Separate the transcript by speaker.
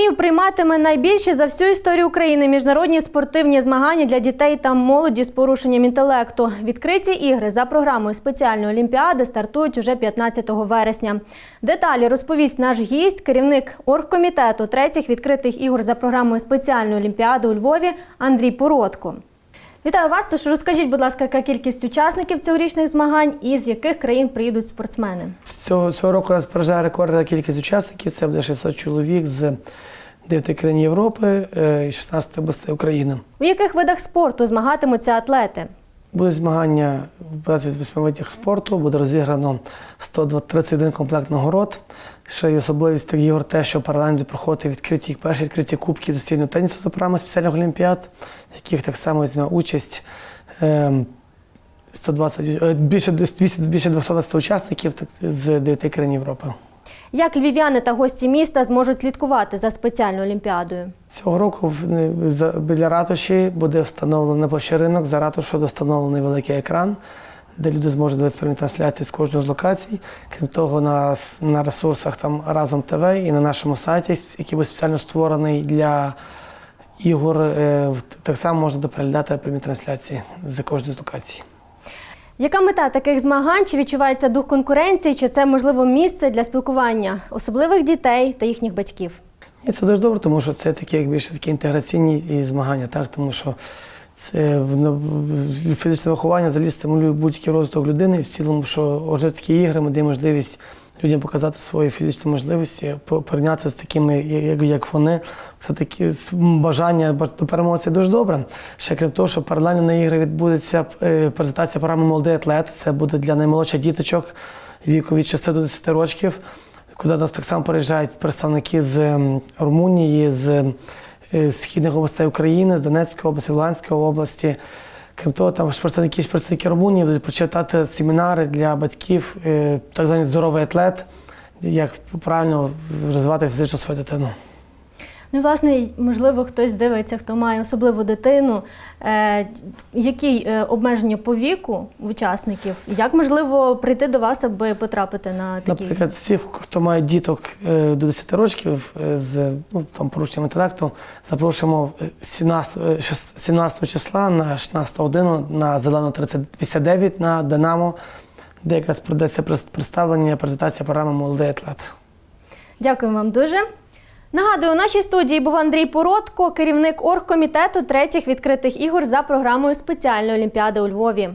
Speaker 1: Львів прийматиме найбільші за всю історію України міжнародні спортивні змагання для дітей та молоді з порушенням інтелекту. Відкриті ігри за програмою спеціальної олімпіади стартують уже 15 вересня. Деталі розповість наш гість, керівник оргкомітету третіх відкритих ігор за програмою спеціальної олімпіади у Львові Андрій Породко. Вітаю вас. Тож розкажіть, будь ласка, яка кількість учасників цьогорічних змагань і з яких країн приїдуть спортсмени?
Speaker 2: Цього, цього року у нас поражає рекордна кількість учасників. Це буде 600 чоловік з 9 країн Європи е, і 16 областей України.
Speaker 1: У яких видах спорту змагатимуться атлети?
Speaker 2: Будуть змагання в 28 видах спорту, буде розіграно 131 комплект нагород. Ще й особливість таких ігор те, що паралельно буде проходити відкриті перші відкриті кубки застільного тенісу за програмою спеціальних олімпіад, в яких так само візьме участь ем, 120, е, більше, 200, більше 220 учасників так, з 9 країн Європи.
Speaker 1: Як львів'яни та гості міста зможуть слідкувати за спеціальною олімпіадою?
Speaker 2: Цього року біля ратуші буде встановлений площа ринок. За ратушою буде встановлений великий екран, де люди зможуть дивитися прямі трансляції з кожної з локацій. Крім того, на, на ресурсах там разом ТВ і на нашому сайті, який був спеціально створений для ігор, е, так само можна переглядати прямі трансляції з кожної з локацій.
Speaker 1: Яка мета таких змагань? Чи відчувається дух конкуренції, чи це можливо місце для спілкування особливих дітей та їхніх батьків?
Speaker 2: І це дуже добре, тому що це такі як більше такі інтеграційні змагання, так тому що це ну, фізичне виховання взагалі стимулює будь-який розвиток людини. В цілому, що такі ігри ми дає можливість людям показати свої фізичні можливості, по- порівнятися з такими, як, вони. Все таки бажання до перемоги це дуже добре. Ще крім того, що паралельно на ігри відбудеться е, презентація програми Молодий атлет. Це буде для наймолодших діточок віку від 6 до 10 років куди нас так само приїжджають представники з Румунії, з е, східних областей України, з Донецької області, Луганської області. Крім того, там представники, представники Румунії будуть прочитати семінари для батьків, е, так званий здоровий атлет, як правильно розвивати фізично свою дитину.
Speaker 1: Ну, власне, можливо, хтось дивиться, хто має особливу дитину. Е, які е, обмеження по віку учасників? Як можливо прийти до вас, аби потрапити на такі?
Speaker 2: Наприклад, всі, хто має діток е, до 10 років е, з ну, там, порушенням інтелекту, запрошуємо е, 17, е, 17 числа на 16 годину на Зелену 3059 на Динамо, де якраз пройдеться прес- представлення, презентація програми Молодий атлет.
Speaker 1: Дякую вам дуже. Нагадую, у нашій студії був Андрій Породко, керівник оргкомітету третіх відкритих ігор за програмою спеціальної олімпіади у Львові.